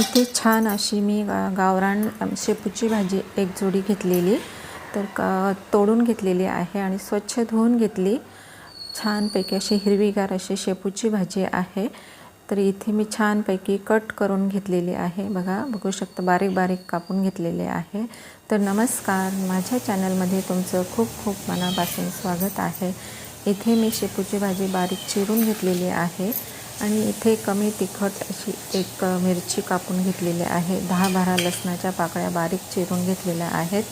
इथे छान अशी मी गावरान शेपूची भाजी एक जोडी घेतलेली. तर का तोडून घेतलेली आहे आणि स्वच्छ धुवून घेतली. छानपैकी अशी हिरवीगार अशी शेपूची भाजी आहे. तर इथे मी छानपैकी कट करून घेतलेली आहे. बघा बघू शकता बारीक बारीक कापून घेतलेले आहे. तर नमस्कार माझ्या चॅनलमध्ये तुमचं खूप खूप मनापासून स्वागत आहे. इथे मी शेपूची भाजी बारीक चिरून घेतलेली आहे. आणि इथे कमी तिखट अशी एक मिरची कापून घेतलेली आहे. दहा बारा लसणाच्या पाकळ्या बारीक चिरून घेतलेल्या आहेत.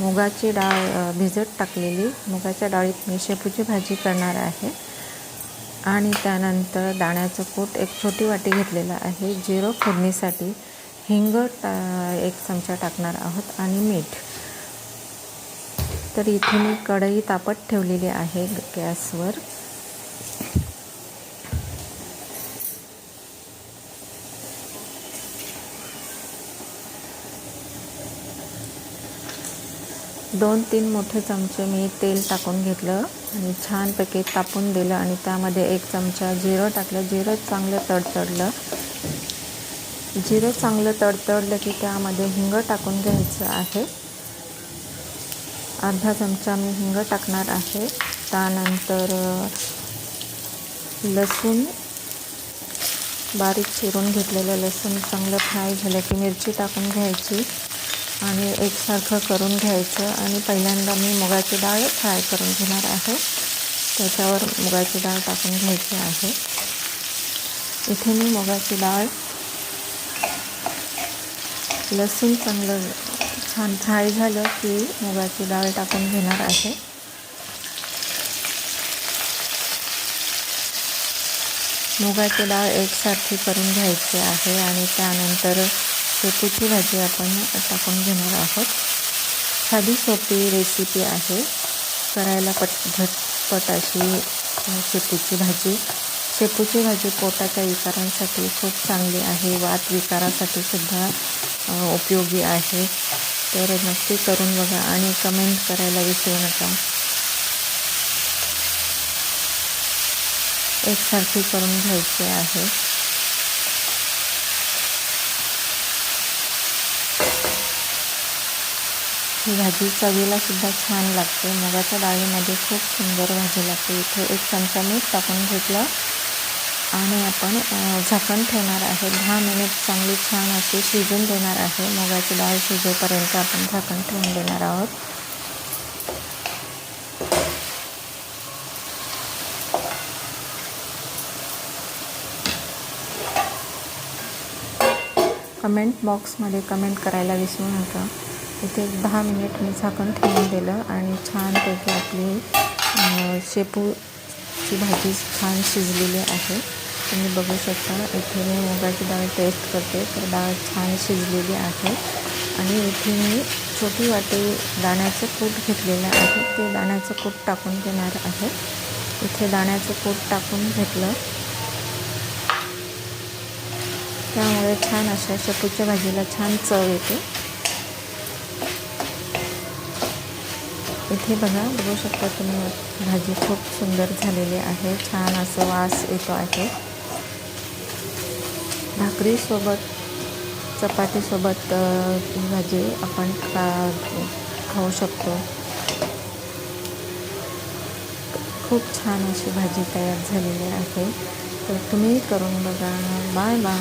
मुगाची डाळ भिजत टाकलेली. मुगाच्या डाळीत मी शेपूची भाजी करणार आहे. आणि त्यानंतर दाण्याचं कूट एक छोटी वाटी घेतलेलं आहे. जिरं फोडणीसाठी हिंग टा एक चमचा टाकणार आहोत आणि मीठ. तर इथे मी कढई तापत ठेवलेली आहे गॅसवर. दोन तीन मोठे चमचे मी तेल टाकून घेतलं आणि छानपैकी तापून दिलं आणि त्यामध्ये एक चमचा जिरं टाकलं. जिरं चांगलं तडतडलं. जिरं चांगलं तडतडलं की त्यामध्ये हिंग टाकून घ्यायचं आहे. अर्धा चमचा मी हिंग टाकणार आहे. त्यानंतर लसूण. बारीक चिरून घेतलेलं लसूण चांगलं फ्राय झालं की मिरची टाकून घ्यायची. आणि एकसारखं करून घ्यायचं. आणि पहिल्यांदा मी मुगाची डाळ फ्राय करून घेणार आहे. त्याच्यावर मुगाची डाळ टाकून घ्यायची आहे. इथे मी मुगाची डाळ लसूण चांगलं छान फ्राय झालं की मुगाची डाळ टाकून घेणार आहे. मुगाची डाळ एकसारखी करून घ्यायची आहे आणि त्यानंतर शेपूची भाजी आपण टाकून घेणार आहोत. साधी सोपी रेसिपी आहे. करायला पट झटपट अशी शेपूची भाजी. शेपूची भाजी पोटाच्या विकारांसाठी खूप चांगली आहे. वात विकारासाठी सुद्धा उपयोगी आहे. तर नक्की करून बघा आणि कमेंट करायला विसरू नका. एकसारखी करून घ्यायची आहे. ही भाजी चवीला सुद्धा छान लागते. मुगाच्या डाळीमध्ये खूप सुंदर भाजी लागते. इथे एक चमचा मीठ टाकून घेतलं आणि आपण झाकण ठेवणार आहे. दहा मिनिट चांगली छान अशी शिजून देणार आहे. मुगाची डाळ शिजेपर्यंत आपण झाकण ठेवून देणार आहोत. कमेंट बॉक्समध्ये कमेंट करायला विसरू नका. इथे एक दहा मिनिट मी झाकण ठेवून दिलं आणि छानपैकी आपली शेपूची भाजी छान शिजलेली आहे. तुम्ही बघू शकता इथे मी मुगाची डाळ टेस्ट करते तर डाळ छान शिजलेली आहे. आणि इथे मी छोटी वाटी दाण्याचं कूट घेतलेलं आहे. ते दाण्याचं कूट टाकून देणार आहे. इथे दाण्याचं कूट टाकून घेतलं. त्यामुळे छान अशा शेपूच्या भाजीला छान चव येते. इथे बघा बघू शकता तुम्ही भाजी खूप सुंदर झालेली आहे. छान असं वास येतो आहे. भाकरीसोबत चपातीसोबत ही भाजी आपण खा खाऊ शकतो. खूप छान अशी भाजी तयार झालेली आहे. तर तुम्ही करून बघा. Bye bye.